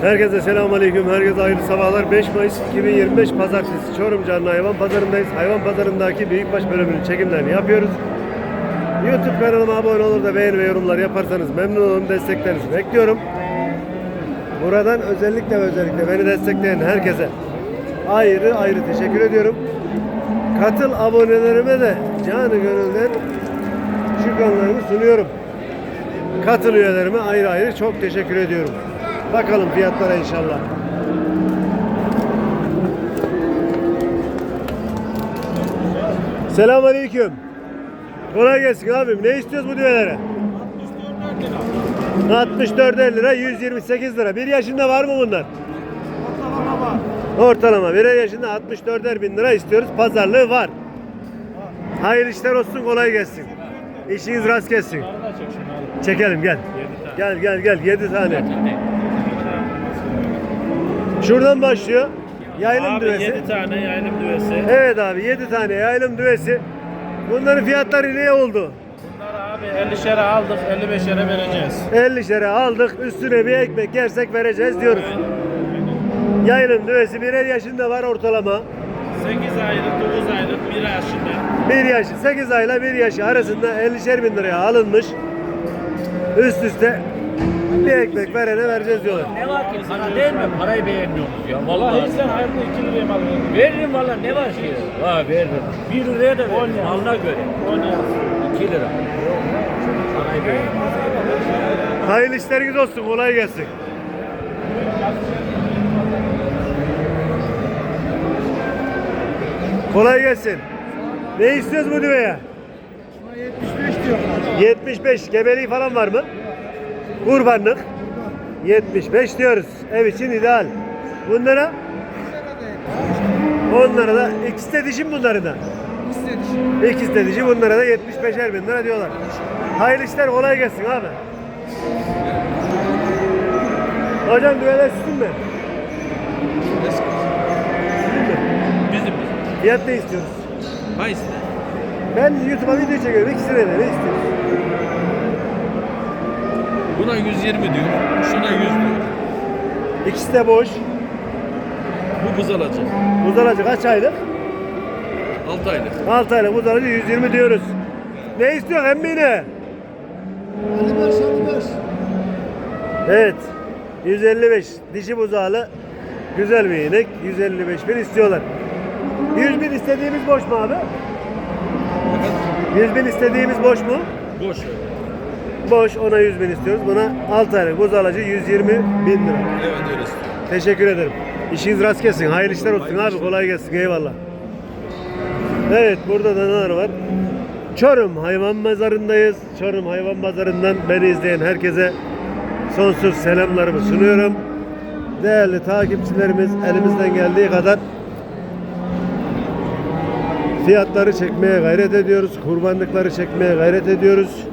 Herkese selamun aleyküm. Herkese hayırlı sabahlar. 5 Mayıs 2025 Pazartesi Çorum Canlı Hayvan Pazarındayız. Hayvan Pazarındaki büyükbaş bölümünün çekimlerini yapıyoruz. YouTube kanalıma abone olur da beğeni ve yorumlar yaparsanız memnun olurum. Desteklerinizi bekliyorum. Buradan özellikle ve özellikle beni destekleyen herkese ayrı ayrı teşekkür ediyorum. Katıl abonelerime de canı gönülden şükranlarımı sunuyorum. Katıl üyelerime ayrı ayrı çok teşekkür ediyorum. Bakalım fiyatlara inşallah. Selamünaleyküm. Kolay gelsin abim. Ne istiyoruz bu düvelere? 64 lira, 128 lira. Bir yaşında var mı bunlar? Ortalama. Bir yaşında 64 bin lira istiyoruz. Pazarlığı var. Hayırlı işler olsun, kolay gelsin. İşiniz rast gelsin. Çekelim gel. Gel gel gel 7 tane. Şuradan başlıyor. Yaylım Abi düvesi. 7 tane yaylım düvesi. Evet abi 7 tane yaylım düvesi. Bunların fiyatları ne oldu? Bunları abi 50'şere aldık 55'lere vereceğiz. 50 lira aldık üstüne bir ekmek yersek vereceğiz diyoruz. Yaylım düvesi birer yaşında var ortalama. 8 aylık 9 aylık 1 yaşında. 1 yaşı 8 ayla 1 yaşı arasında 50'şer bin liraya alınmış. Üst üste bir ekmek verene vereceğiz diyorlar. Ne var ki para değil mi? Parayı beğenmiyoruz ya. Vallahi Vallahi sen hayırlı 2 liraya mal veriyorsun. veririm valla ne var ki? Ha veririm. 1 liraya da On veririm. lira. Malına göre. 10 lira. 2 lira. Parayı beğenmiyoruz. Hayırlı işleriniz olsun kolay gelsin. Kolay gelsin. Ne istiyoruz bu düveye? 75 diyor. 75 gebeliği falan var mı? Kurbanlık. 75 diyoruz. Ev için ideal. Bunlara? Onlara da ikisi de dişi mi bunların da? İkisi de dişi bunlara da 75'er bin lira diyorlar. Hayırlı işler kolay gelsin abi. Hocam düveler sizin mi? Sizin mi? Bizim Fiyat ne istiyoruz? Hangisi? Ben YouTube'a video çekiyorum. İkisine de ne istiyoruz? Buna 120 diyor. Şuna 100 diyor. İkisi de boş. Bu buzalacak. Buzdolacı kaç aylık? 6 aylık. 6 aylık buzdolacı 120 diyoruz. Ne istiyor emmine? 55 55. Evet. 155 dişi buzağlı güzel bir inek. 155 bin istiyorlar. 100 bin istediğimiz boş mu abi? 100 bin istediğimiz boş mu? Boş. Boş ona 100 bin istiyoruz. Buna 6 aylık buzağlıcı 120 bin lira. Evet öyle istiyor. Teşekkür ederim. İşiniz rast gelsin. Hayırlı işler olsun abi. Kolay gelsin. Eyvallah. Evet burada da neler var? Çorum hayvan mezarındayız. Çorum hayvan pazarından beni izleyen herkese sonsuz selamlarımı sunuyorum. Değerli takipçilerimiz elimizden geldiği kadar fiyatları çekmeye gayret ediyoruz. Kurbanlıkları çekmeye gayret ediyoruz.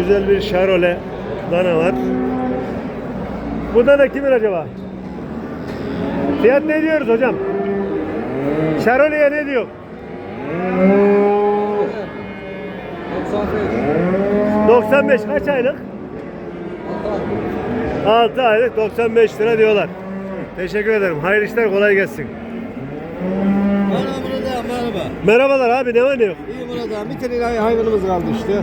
Güzel bir şarole dana var. Bu dana kimin acaba? Fiyat ne diyoruz hocam? Şaroleye ne diyor? 95 kaç aylık? 6 aylık 95 lira diyorlar. Teşekkür ederim. Hayırlı işler kolay gelsin. Merhaba burada merhaba. Merhabalar abi ne var ne yok? İyi burada. Bir tane hayvanımız kaldı işte.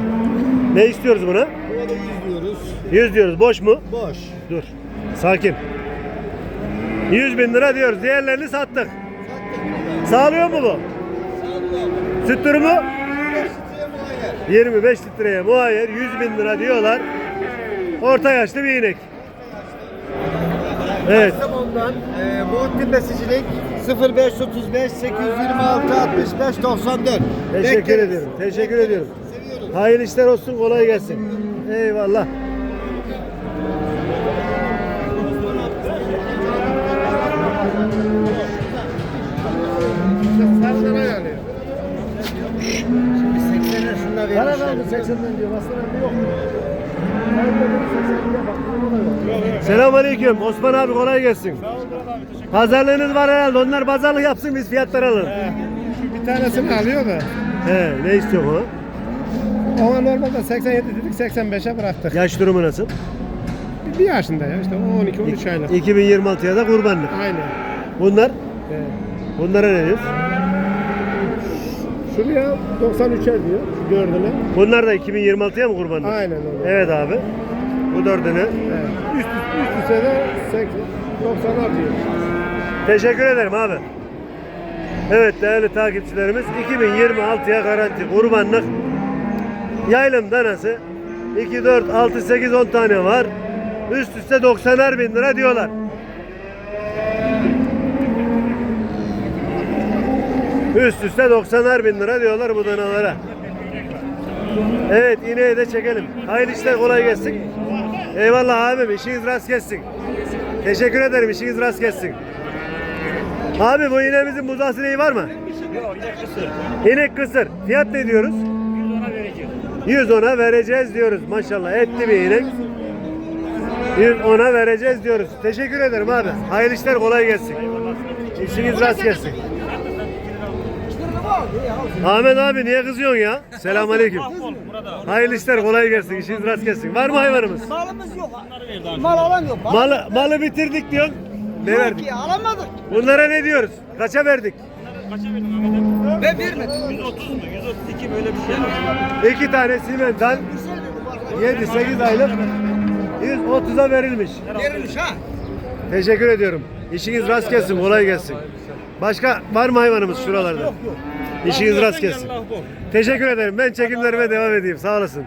Ne istiyoruz buna? Buna da 100 diyoruz. 100 diyoruz. Boş mu? Boş. Dur. Sakin. 100 bin lira diyoruz. Diğerlerini sattık. Sattık. Sağlıyor mu bu? Sağ olun. Süt durumu? 25 litreye muayyer. 25 litreye muayyer 100 bin lira diyorlar. Orta yaşlı bir inek. Evet. Kastamonu'dan e, Muhittin Besicilik 0535 826 65 94. Teşekkür Bekleriz. ediyorum. Teşekkür Bekleriz. ediyorum. Hayırlı işler olsun. Kolay gelsin. Eyvallah. Para kaldı 80'den diyor. Aslında yok. Selamünaleyküm. Osman abi kolay gelsin. Pazarlığınız var herhalde. Onlar pazarlık yapsın biz fiyatlar alalım. Bir tanesini alıyor da. He, ne istiyor bu? Ona normalde 87 dedik 85'e bıraktık. Yaş durumu nasıl? Bir yaşında ya işte 12-13 aylık. 2026'ya da kurbanlık. Aynen. Bunlar, Evet. bunlara ne diyoruz? Şuraya 93'er diyor gördüğüne. Bunlar da 2026'ya mı kurbanlık? Aynen öyle. Evet abi. Bu dördüne. Evet. Üst, üst üste de 80, 90'lar diyor. Teşekkür ederim abi. Evet değerli takipçilerimiz 2026'ya garanti kurbanlık yaylım danası 2, 4, 6, 8, 10 tane var. Üst üste 90'ar bin lira diyorlar. Üst üste 90'ar bin lira diyorlar bu danalara. Evet ineği de çekelim. Hayırlı işler kolay gelsin. Eyvallah abim işiniz rast gelsin. Teşekkür ederim işiniz rast gelsin. Abi bu ineğimizin buzağısı neyi var mı? İnek kısır. Fiyat ne diyoruz? 110'a vereceğiz diyoruz. Maşallah etli bir inek. 110'a vereceğiz diyoruz. Teşekkür ederim abi. Hayırlı işler kolay gelsin. İşiniz rast gelsin. Ahmet abi niye kızıyorsun ya? Selamünaleyküm. Hayırlı işler kolay gelsin. İşiniz rast gelsin. Var mı hayvanımız? Malımız yok. Mal alan yok. Mal Malı, malı bitirdik diyorsun. Ne yok verdik? ki alamadık. Bunlara ne diyoruz? Kaça verdik? Ve vermedik. İki tane simental 7-8 aylık 130'a verilmiş. Verilmiş ha. Teşekkür ediyorum. İşiniz rast gelsin, kolay gelsin. Başka var mı hayvanımız şuralarda? İşiniz rast gelsin. Teşekkür ederim. Ben çekimlerime devam edeyim. Sağ olasın.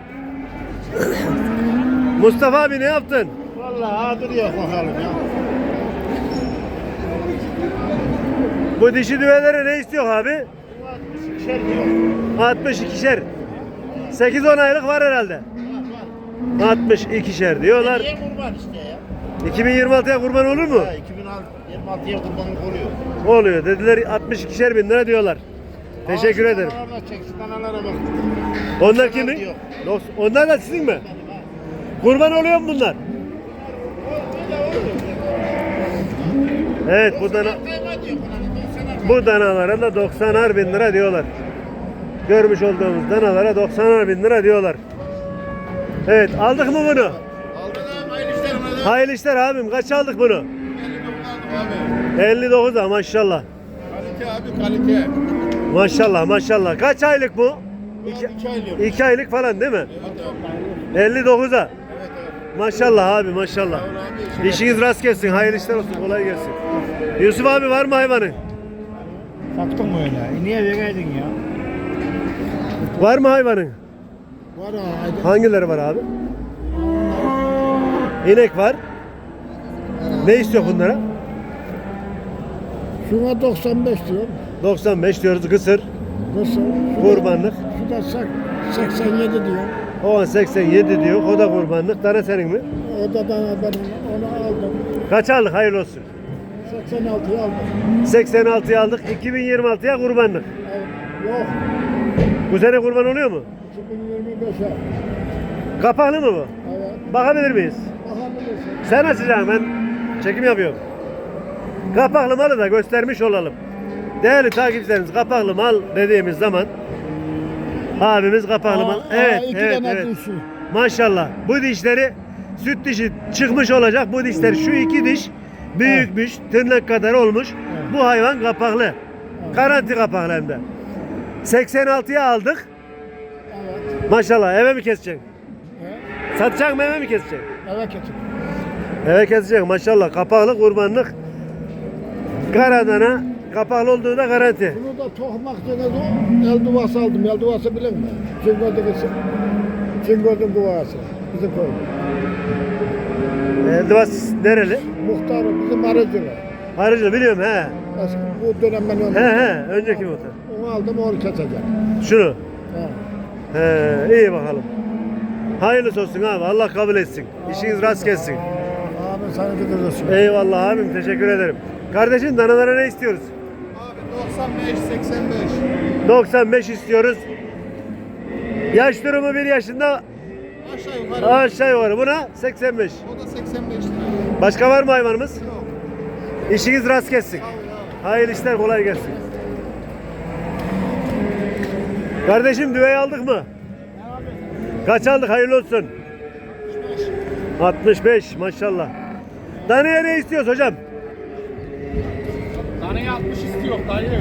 Mustafa abi ne yaptın? Vallahi duruyor bakalım ya. Bu dişi düvelere ne istiyor abi? 62'şer. 8-10 aylık var herhalde. 62'şer diyorlar. Niye kurban işte ya? 2026'ya kurban olur mu? 2026'ya kurbanlık oluyor. Oluyor. Dediler 62'şer bin lira diyorlar. Teşekkür ederim. Danalara bak. Onlar kimin? Yok. Onlar da sizin mi? Kurban oluyor mu bunlar? Evet bu dana, bu danalara da 90'ar bin lira diyorlar. Görmüş olduğumuz danalara 90'ar bin lira diyorlar. Evet aldık mı bunu? Aldın ha, hayırlı işler da. Hayırlı işler abim kaç aldık bunu? Aldım abi. 59'a maşallah. Kalite abi kalite. Maşallah maşallah. Kaç aylık bu? İki, iki aylık. 2 aylık falan değil mi? Evet abi. 59'a. Evet abi. Maşallah abi maşallah. Abi, İşiniz rast gelsin. Hayırlı işler olsun. Kolay gelsin. Yusuf abi var mı hayvanın? Sattın mı öyle? Niye vereydin ya? Var mı hayvanın? Var ha. Hangileri var abi? İnek var. Ne istiyor bunlara? Şuna 95 diyor. 95 diyoruz kısır. Nasıl? Kurbanlık. Şu da sak- 87 diyor. O an 87 diyor. O da kurbanlık. Tane senin mi? O da bana ben onu aldım. Kaç aldık? Hayırlı olsun. 86'yı aldım. 86'yı aldık. 2026'ya kurbanlık. Evet. Yok. Bu sene kurban oluyor mu? 2025'e. Kapaklı mı bu? Evet. Bakabilir miyiz? Bakabilirsin. Sen açacaksın ben çekim yapıyorum. Kapaklı malı da göstermiş olalım. Değerli takipçilerimiz kapaklı mal dediğimiz zaman abimiz kapaklı mal. aa, Evet, iki evet, tane evet. dişi. Maşallah. Bu dişleri süt dişi çıkmış olacak. Bu dişler şu iki diş büyükmüş, tırnak kadar olmuş. Bu hayvan kapaklı. Garanti kapaklı hem de. 86'ya aldık. Evet. Maşallah eve mi keseceksin? Evet. Satacaksın mı eve mi keseceksin? Eve getir. Eve kesecek maşallah. Kapaklı kurbanlık. Karadana kapaklı olduğu da garanti. Bunu da tohmak dene el duvası aldım. El duvası bilir mi? Çingördün kızı. Çingördün duvası. Bizim köy. Eldivas nereli? Muhtarı bizim arıcılar. Haricinde biliyorum he. Eski bu dönem ben He he. Önceki motor. Onu aldım onu keseceğim. Şunu. He. He iyi bakalım. Hayırlısı olsun abi. Allah kabul etsin. İşiniz rast gelsin. Abi sana gidiyorsun. Eyvallah abim. Teşekkür ederim. Kardeşim danalara ne istiyoruz? Abi 95 85. 95 istiyoruz. Yaş durumu 1 yaşında Aşağı yukarı. aşağı yukarı. Buna 85. O da 85 lira. Başka var mı hayvanımız? İşiniz rast gelsin. Hayırlı işler kolay gelsin. Kardeşim düveyi aldık mı? Kaç aldık hayırlı olsun. 65 maşallah. Danaya ne istiyoruz hocam? Taneye 60 istiyor dayı.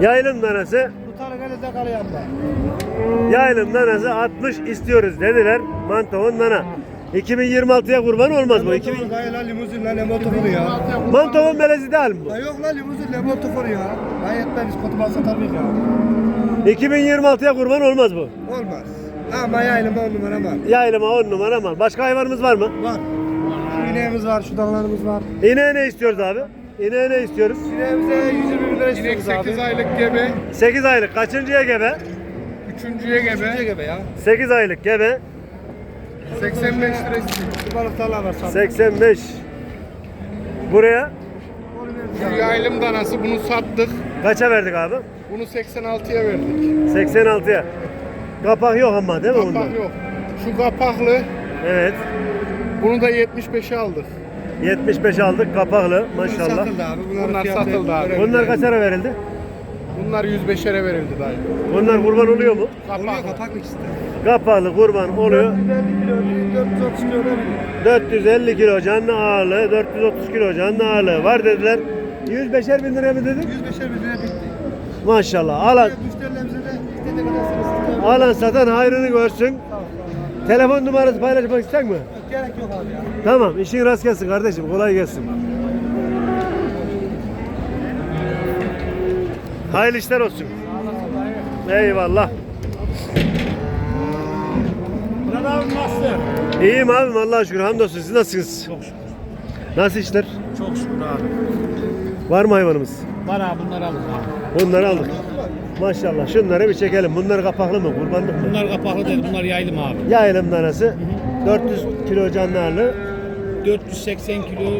Yaylım danası. Nerede kalıyor da? Yaylım danası 60 istiyoruz dediler. Mantovun dana. 2026'ya kurban olmaz bu. 2000... Dayı lan limuzin lan motoru ya. Mantovun melezi değil mi bu? Yok lan limuzin ne motoru ya. Biz kutu mal satamayız ya. 2026'ya kurban olmaz bu. Olmaz. Ama yaylım on numara var. Yaylıma 10 numara mal. Başka hayvanımız var mı? Var. Şu ineğimiz var, şu dallarımız var. İneğe ne istiyoruz abi? İneğe ne istiyoruz? İneğimize 120 bin lira İnek istiyoruz abi. 8 aylık gebe. 8 aylık. Kaçıncıya gebe? Üçüncüye gebe. Üçüncü gebe ya. 8 aylık gebe. 85 lira istiyor. Şu balıklarla var satın. 85. Buraya Şu yaylım danası bunu sattık. Kaça verdik abi? Bunu 86'ya verdik. 86'ya. Kapak yok ama değil mi bunda? Kapak yok. Şu kapaklı. Evet. Bunu da 75'e aldık. 75 aldık kapaklı maşallah. Satıldı abi. Bunlar, Bunlar satıldı abi. Bunlar kaçara verildi? Bunlar 105'lere verildi dayı. Bunlar kurban oluyor mu? Oluyor Kapaklı. kapaklık işte. Kapaklı kurban oluyor. 430 kilo ne bileyim. 450 kilo canlı ağırlığı, 430 kilo canlı ağırlığı var dediler. 105'er bin liraya mı dedik? 105'er bin lira bitti. Maşallah. Alan, Müşterilerimize de istediği kadar alan satan hayrını görsün. Telefon numarası paylaşmak ister mi? Gerek yok abi ya. Tamam, işin rast gelsin kardeşim, kolay gelsin. Hayırlı işler olsun. Eyvallah. Murat abi nasıl? İyiyim abim Allah'a şükür, hamdolsun. Siz nasılsınız? Çok şükür. Nasıl işler? Çok şükür abi. Var mı hayvanımız? Var abi bunları abi. Bunları aldık. Maşallah. Şunları bir çekelim. Bunlar kapaklı mı? Kurbanlık mı? Bunlar kapaklı değil bunlar yaylım abi. Yaylım danası. 400 kilo canlı ağırlığı. 480 kilo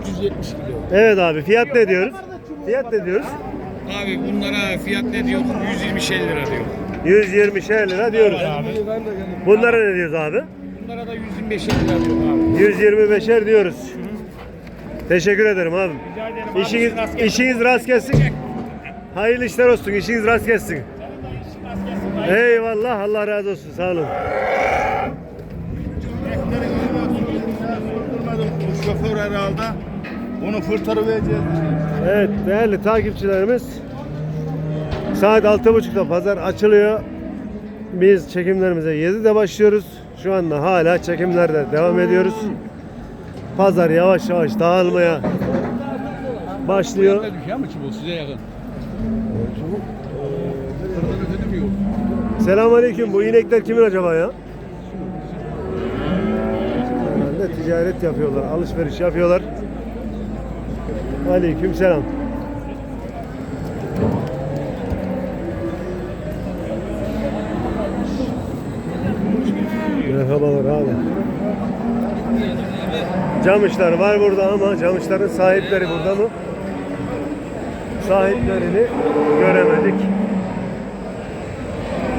370 kilo. Evet abi. Fiyat ne diyoruz? Fiyat ne diyoruz? Abi bunlara fiyat ne diyor? 120 lira diyor. 120 lira diyoruz. Abi. Bunlara ne diyoruz abi? Bunlara da 125 lira diyor abi. 125'er diyoruz. Teşekkür ederim abi. Rica ederim abi, İşiniz, işin rast gelsin. işiniz rast gelsin. Hayırlı işler olsun. İşiniz rast gelsin. Eyvallah. Allah razı olsun. Sağ olun. Şoför herhalde. Onu fırtarı vereceğiz. Evet değerli takipçilerimiz saat 6.30'da pazar açılıyor. Biz çekimlerimize 7'de başlıyoruz. Şu anda hala çekimlerde devam ediyoruz. Pazar yavaş yavaş dağılmaya başlıyor. Size yakın? Selamünaleyküm. Bu inekler kimin acaba ya? Herhalde ticaret yapıyorlar, alışveriş yapıyorlar. Aleyküm selam. Merhabalar abi. Camışlar var burada ama camışların sahipleri burada mı? Sahiplerini göremedik.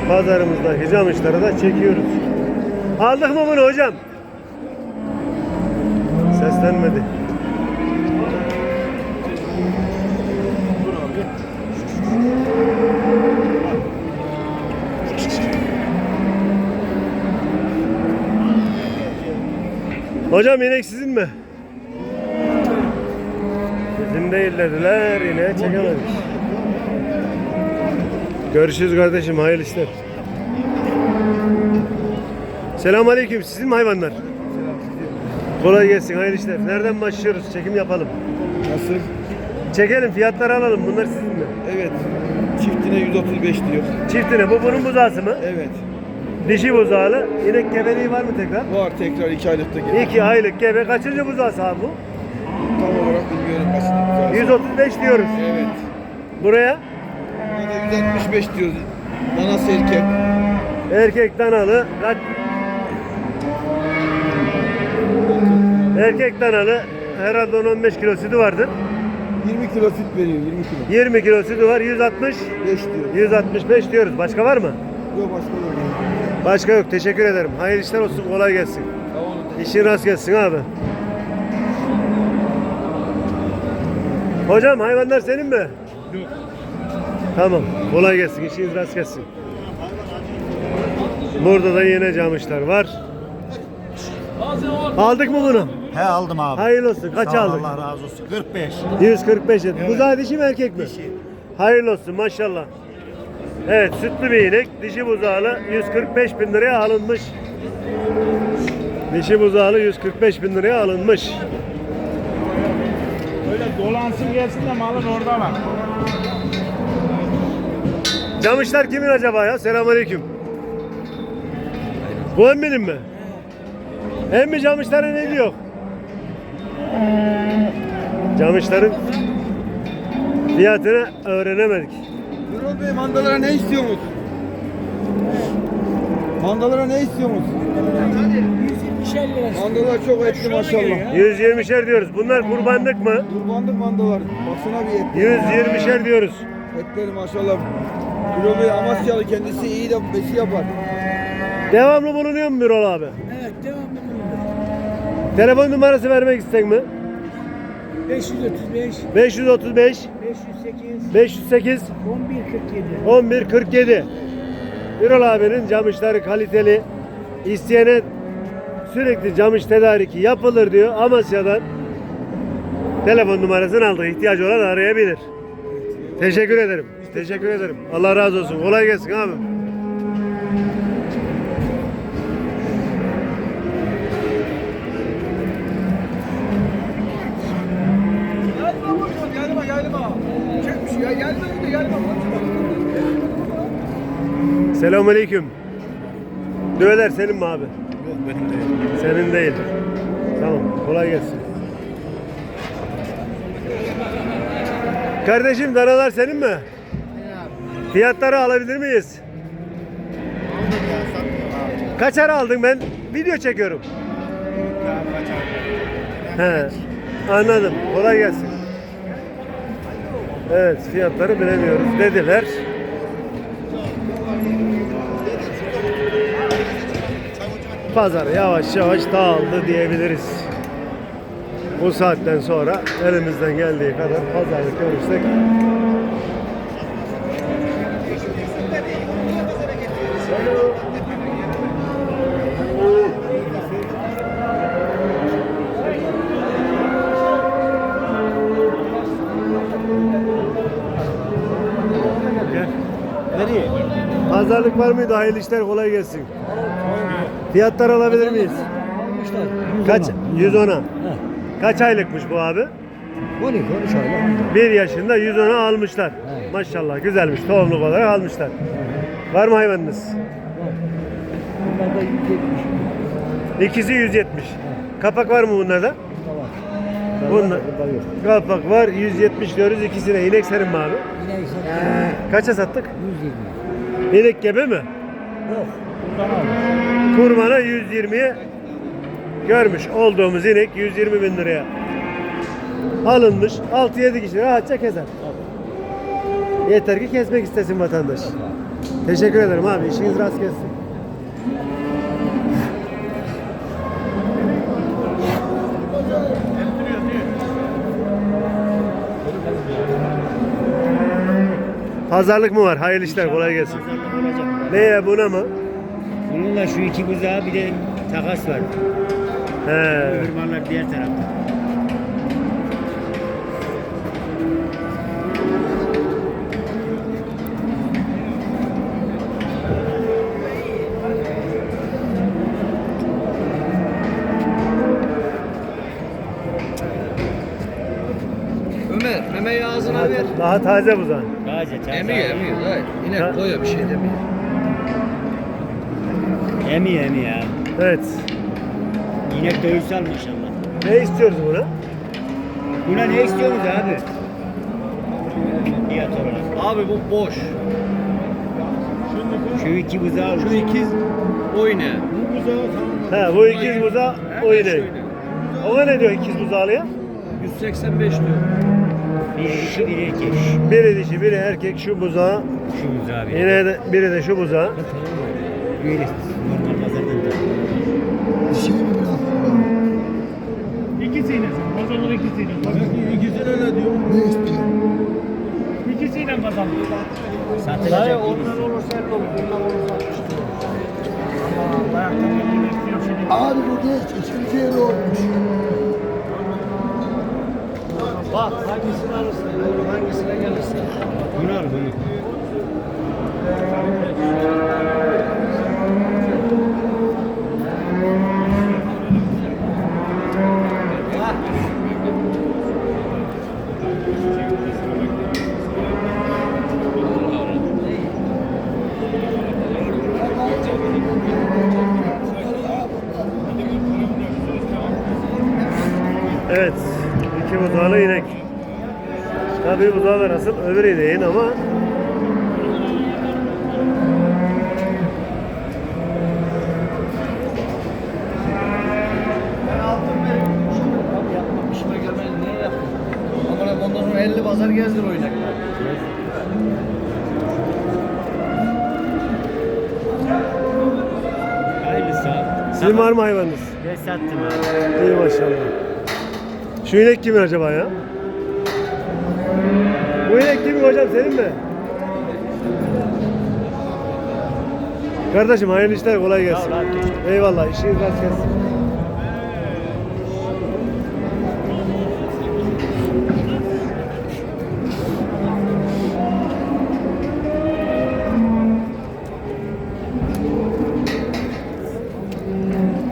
Pazarımızdaki camışları da çekiyoruz. Aldık mı bunu hocam? Seslenmedi. Hocam inek sizin mi? Bizim değil dediler. İneği çekemedik. Görüşürüz kardeşim. Hayırlı işler. Selamünaleyküm. Sizin mi hayvanlar? Kolay gelsin. Hayırlı işler. Nereden başlıyoruz? Çekim yapalım. Nasıl? Çekelim. Fiyatları alalım. Bunlar sizin mi? Evet. Çiftine 135 diyor. Çiftine. Bu bunun buzağısı mı? Evet. Dişi buzağılı. İnek gebeliği var mı tekrar? Var tekrar 2 aylıkta geliyor. 2 aylık gebe. Kaçıncı buzağısı abi bu? Tam olarak bilmiyorum aslında. 135 diyoruz. Evet. Buraya Burada 165 diyoruz. Danası erkek. erkek danalı. Kaç? Erkek danalı. Herhalde 10-15 kilo sütü vardır. 20 kilo süt veriyor 20 kilo. 20 kilo sütü var. 160 5 diyor. 165 diyoruz. Başka var mı? Yok başka yok. Başka yok. Teşekkür ederim. Hayırlı işler olsun. Kolay gelsin. Sağ olun. İşin rast gelsin abi. Hocam hayvanlar senin mi? Yok. Tamam. Kolay gelsin. İşiniz rast gelsin. Burada da yine camışlar var. Aldık mı bunu? He aldım abi. Hayırlı olsun. Kaç Sağ ol, aldık? Allah razı olsun. 45. 145 dedi. Buzağı dişi mi erkek mi? Hayırlı olsun maşallah. Evet sütlü bir inek. Dişi buzağlı 145 bin liraya alınmış. Dişi buzağlı 145 bin liraya alınmış. Öyle dolansın gelsin de malın orada var. Camışlar kimin acaba ya? Selamünaleyküm. Bu emminin mi? Emmi camışlara ne diyor? Camışların fiyatını öğrenemedik. Birol Bey mandalara ne istiyorsunuz? Mandalara ne istiyorsunuz? Mandalar çok etli maşallah. 120'şer diyoruz. Bunlar kurbanlık mı? Kurbanlık mandalar. Baksana bir et. 120'şer diyoruz. Etleri maşallah. Birol Bey Amasyalı kendisi iyi de besi yapar. Devamlı bulunuyor mu Birol abi? Evet devamlı Telefon numarası vermek istek mi? 535, 535 508, 508 1147. 1147 Birol abinin camışları kaliteli. İsteyene sürekli camış tedariki yapılır diyor. Amasya'dan telefon numarasını aldı. İhtiyacı olan arayabilir. Teşekkür ederim. Teşekkür ederim. Allah razı olsun. Kolay gelsin abi Selamünaleyküm Düveler senin mi abi? Yok benim değil. Senin değil Tamam kolay gelsin Kardeşim danalar senin mi? Fiyatları alabilir miyiz? Kaçar aldın ben? Video çekiyorum. He, anladım. Kolay gelsin. Evet, fiyatları bilemiyoruz dediler. Pazar yavaş yavaş dağıldı diyebiliriz. Bu saatten sonra elimizden geldiği kadar pazarlık görürsek Nereye? Pazarlık var mıydı? Hayırlı işler kolay gelsin. Fiyatlar alabilir miyiz? Kaç? 110'a. Kaç aylıkmış bu abi? 12, 13 aylık. 1 yaşında 110'a almışlar. Maşallah güzelmiş. Tohumluk olarak almışlar. Var mı hayvanınız? Bunlarda 170 İkisi 170. Kapak var mı bunlarda? Bunlar. Burada yok. Kapak var 170 diyoruz ikisine. İnek senin mi abi? Yine ise Kaça sattık? 120. İnek gebe mi? Yok. Kurmana 120'ye görmüş olduğumuz inek 120 bin liraya alınmış. 6-7 kişi rahatça keser. Yeter ki kesmek istesin vatandaş. Teşekkür ederim abi. İşiniz rast gelsin. Pazarlık mı var? Hayırlı işler, kolay gelsin. Neye buna mı? Bununla şu iki buzağı bir de takas var. He. Öbür mallar diğer tarafta. Ömer memeyi ağzına ver. Daha taze buzağı. Taze taze. Emiyor emiyor. Hayır. Ha? Yine koyuyor bir şey demiyor. Emi emi ya. Evet. Yine dövüşsel maşallah. Ne istiyoruz buna? Buna ne istiyorsunuz abi? Fiyat olarak. Abi bu boş. Şu iki buzağı Şu ikiz oyna. He bu ikiz buzağı o inek. Ona ne diyor ikiz buzağlıya? 185 diyor. biri dişi biri erkek. Biri dişi biri erkek şu buzağı. Şu buzağı. Yine de, biri de şu buzağı. Böyle ikisiyle. İkizine ne diyor? İkisiyle pazarlık. Satılacak gibi. olursa el olur. Bunlar olursa. Allah ayakta geldiğini istiyor şimdi. Abi bu geç. İkinci yeri olmuş. Bak hangisini alırsın, hangisine gelirsin. Bunu al bunu. Evet, iki buzağlı inek. Tabii buzağlar asıl öbür ineğin ama ondan sonra 50 pazar gezdir abi. sizin var mı hayvanınız? Ben sattım abi. İyi maşallah. Şu inek kimin acaba ya? Kimin hocam senin mi? Kardeşim hayırlı işler kolay gelsin. Eyvallah işiniz rast gelsin.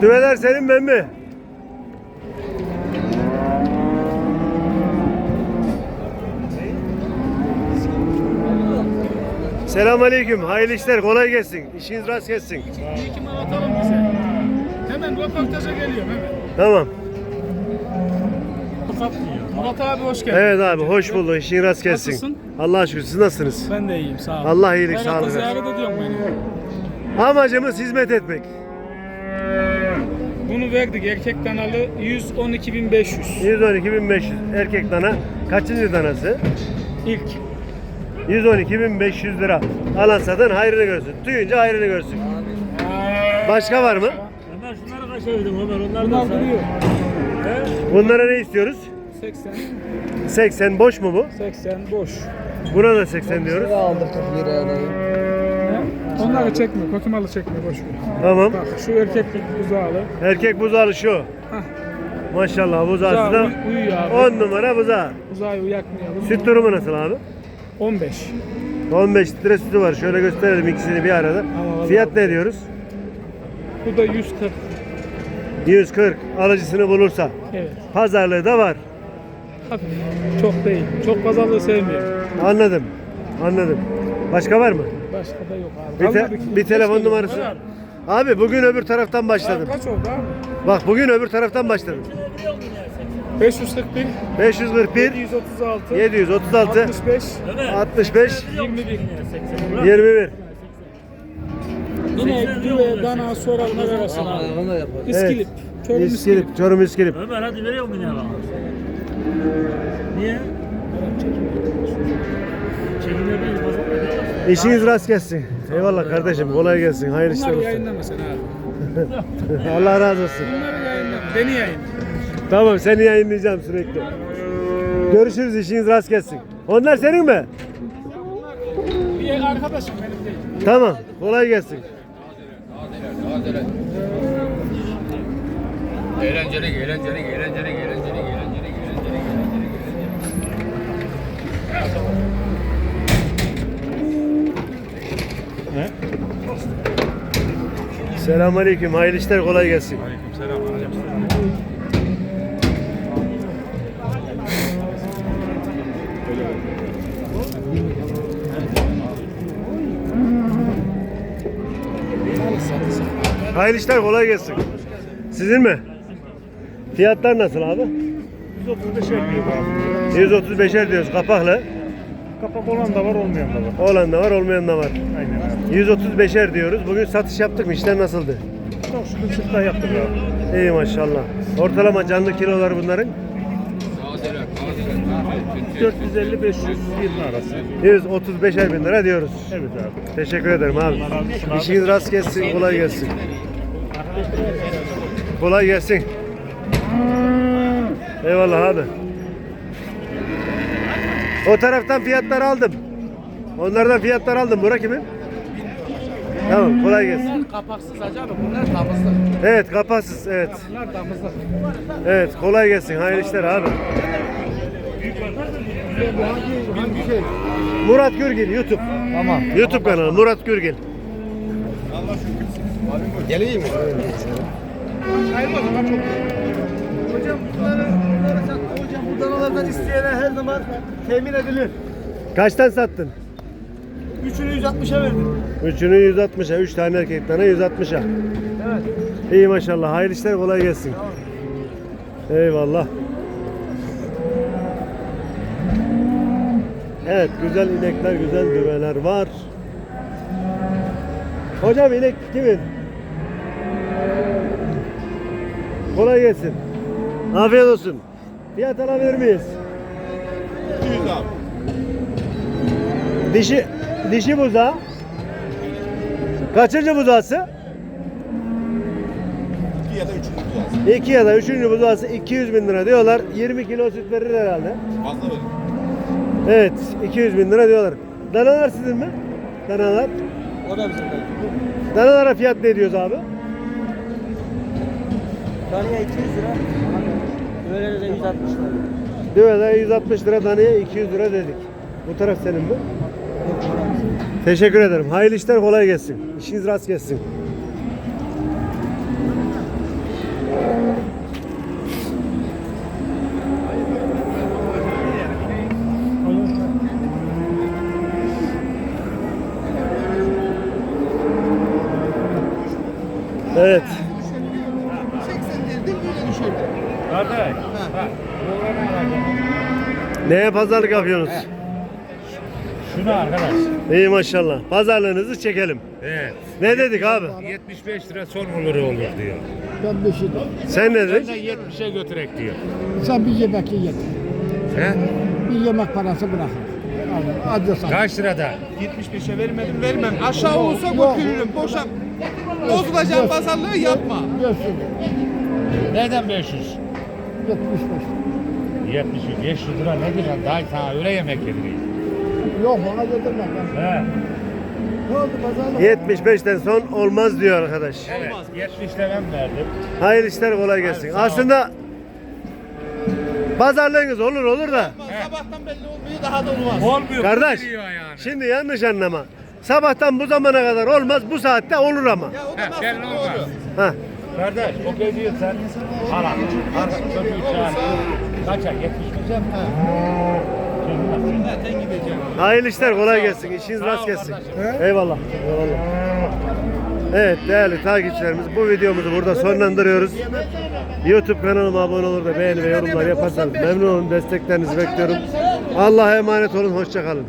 Düveler senin ben mi? Selamünaleyküm. Hayırlı işler. Kolay gelsin. İşiniz rast gelsin. Bir iki mal atalım bize. Hemen röportaja geliyorum hemen. Tamam. Murat abi hoş geldin. Evet abi hoş bulduk. İşin rast gelsin. Nasılsın? Allah'a şükür. Siz nasılsınız? Ben de iyiyim sağ ol. Allah iyilik, sağlık versin. ziyaret ediyorum beni. Amacımız hizmet etmek. Bunu verdik erkek kanalı 112.500. 112.500 erkek dana. Kaçıncı danası? İlk. 112.500 lira. Alan satan hayrını görsün. Duyunca hayrını görsün. Başka var mı? Ömer şunları kaça verdin Ömer? Onlar da duruyor. Bunlara ne istiyoruz? 80, 80 boş mu bu? 80 boş. Buna da 80 diyoruz. Aldık 40 liraya dayı. Onları çekme, kotumalı çekme boş ver. Tamam. Bak şu erkeklik buzağlı. Erkek buzağlı şu. Maşallah buzağısı Buzağı da uy- uyuyor abi. 10 numara buzağı. Buzağı yakmayalım. Süt durumu nasıl abi? 15. 15 litre sütü var. Şöyle gösterelim ikisini bir arada. Ama Fiyat ne diyoruz? Bu da 140. 140 alıcısını bulursa. Evet. Pazarlığı da var. Hafif. Çok değil. Çok pazarlığı sevmiyorum. Anladım. Anladım. Başka var mı? Başka da yok abi. Bir, te- bir telefon numarası. Abi bugün öbür taraftan başladım. Kaç oldu abi? Bak bugün öbür taraftan başladım. 541, 541 736, 736 65, Ömer. 65 21. 21 Yine düve, dana, soranlar arasında. İskilip. Çorum İskilip. İskilip, Çorum İskilip. Ömer hadi veriyor mu yine bana? Niye? İşiniz rast gelsin. Eyvallah kardeşim. Kolay gelsin. Hayırlı işler Bunları olsun. yayınlama sen abi. Allah razı olsun. Bunları yayınlama. Beni yayın. Tamam seni yayınlayacağım sürekli. Görüşürüz. işiniz rast gelsin. Onlar senin mi? Bir arkadaşım benim değil. Tamam. Kolay gelsin. Eğlencelik, eğlencelik, eğlencelik, eğlencelik, eğlencelik, eğlencelik, eğlencelik. Selamünaleyküm. Hayırlı işler. Kolay gelsin. Hayırlı işler. Kolay gelsin. Sizin mi? Fiyatlar nasıl abi? 135 diyor abi. 135'er diyoruz kapaklı. Kapak olan da var olmayan da var. Olan da var, olmayan da var. Aynen abi. 135'er diyoruz. Bugün satış yaptık mı? İşler nasıldı? Çok şükür çıktı yaptık abi. İyi maşallah. Ortalama canlı kilolar bunların 450-500 20 arası. 135'er bin lira diyoruz. Evet abi. Teşekkür ederim abi. İşiniz rast gelsin, kolay gelsin. Kolay gelsin. Eyvallah abi. O taraftan fiyatlar aldım. Onlardan fiyatlar aldım. Bura kimin? Tamam, kolay gelsin. kapaksız hacı abi. Bunlar damızlık. Evet kapatsız evet. Bunlar damızlık. Evet kolay gelsin hayırlı işler abi. Murat Gürgil YouTube. Tamam. YouTube kanalı Murat Gürgil. Geleyim mi? Hocam bunları, bunları sattı hocam. Bu danalardan isteyene her zaman temin edilir. Kaçtan sattın? Üçünü 160'a verdim. Üçünü 160'a. Üç tane erkek tane 160'a. Evet. İyi maşallah. Hayırlı işler kolay gelsin. Eyvallah. Evet güzel inekler, güzel düveler var. Hocam inek kimin? Kolay gelsin. Afiyet olsun. Fiyat alabilir miyiz? 200 abi. Dişi dişi buzağı. Kaçıncı buzağısı? 2 ya da 3 lazım. 2 ya da 3. buzağısı 200 bin lira diyorlar. 20 kilo süt verir herhalde. Fazla verin. Evet 200 bin lira diyorlar. Danalar sizin mi? Danalar. O da bizim de. Danalara fiyat ne diyoruz abi? Taneye 200 lira. Böyle de 160 lira. Düvede 160 lira danaya 200 lira dedik. Bu taraf senin mi? Teşekkür ederim. Hayırlı işler kolay gelsin. İşiniz rast gelsin. Evet. Kardeş. Bak. Oğlanı alacağım. Neye pazarlık yapıyorsunuz? Şunu arkadaş. İyi maşallah. Pazarlığınızı çekelim. Evet. Ne dedik abi? 75 lira son olur olur diyor. Ben bir şey de. Sen ne dedin? Sen 70'e götürek diyor. Sen bir yemek ye. He? Bir yemek parası bırak. Al, Hadi sen. Kaç lirada? 75'e vermedim vermem. Aşağı olsa götürürüm. Boşa bozulacağım pazarlığı yapma. Görsün. Neden 500? 75. 70, 500 lira nedir lan? Daha sana öyle yemek yedireyim. Yok bana yedirme. Ben. He. Ne oldu pazarlık? 75'ten son olmaz diyor arkadaş. Evet. 70 de ben verdim. Hayırlı işler kolay gelsin. sağ ol. Aslında pazarlığınız olur olur da. Sabahtan belli olmuyor daha da olmaz. Olmuyor. Kardeş yani. şimdi yanlış anlama. Sabahtan bu zamana kadar olmaz bu saatte olur ama. Ya o da He, nasıl belli olmaz. doğru? Heh. Kardeş okey diyorsan hala hala çocuğu çağır. Kaça 75'e mi? Zaten gideceğim. Hayırlı işler kolay gelsin. İşiniz rast gelsin. Eyvallah. Eyvallah. Evet değerli takipçilerimiz bu videomuzu burada sonlandırıyoruz. YouTube kanalıma abone olur da beğeni ve yorumlar yaparsanız memnun olun. Desteklerinizi bekliyorum. Allah'a emanet olun. Hoşçakalın.